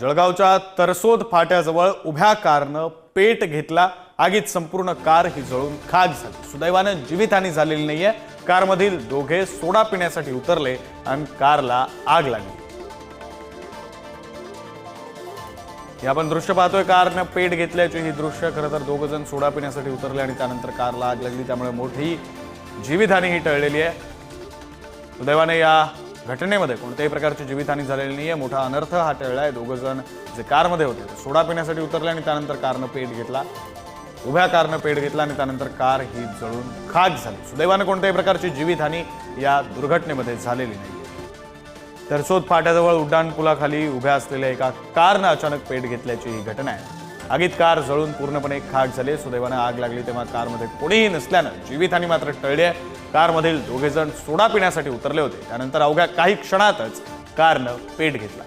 जळगावच्या तरसोद फाट्याजवळ उभ्या कारनं पेट घेतला. आगीत संपूर्ण कार ही जळून खाक झाली. सुदैवानं जीवितहानी झालेली नाहीये. कारमधील दोघे सोडा पिण्यासाठी उतरले आणि कारला आग लागली. हे आपण दृश्य पाहतोय. कारनं पेट घेतल्याचे ही दृश्य खरं तर दोघ जण सोडा पिण्यासाठी उतरले आणि त्यानंतर कारला आग लागली. त्यामुळे मोठी जीवितहानी ही टळलेली आहे. सुदैवाने या घटनेमध्ये कोणत्याही प्रकारची जीवितहानी झालेली नाही आहे मोठा अनर्थ हा टळलाय. दोघं जण जे कारमध्ये होते ते सोडा पिण्यासाठी उतरले आणि त्यानंतर कारनं पेट घेतला. उभ्या कारनं पेट घेतला आणि त्यानंतर कार ही जळून खाक झाली. सुदैवानं कोणत्याही प्रकारची जीवितहानी या दुर्घटनेमध्ये झालेली नाही तरसोद फाट्याजवळ उड्डाणपुलाखाली उभ्या असलेल्या एका कारनं अचानक पेट घेतल्याची ही घटना आहे. आगीत कार जळून पूर्णपणे खाक झाली. सुदैवानं आग लागली तेव्हा कारमध्ये कोणीही नसल्यानं जीवितहानी मात्र टळली आहे. कारमधील दोघेजण सोडा पिण्यासाठी उतरले होते. त्यानंतर अवघ्या काही क्षणातच कारनं पेट घेतला.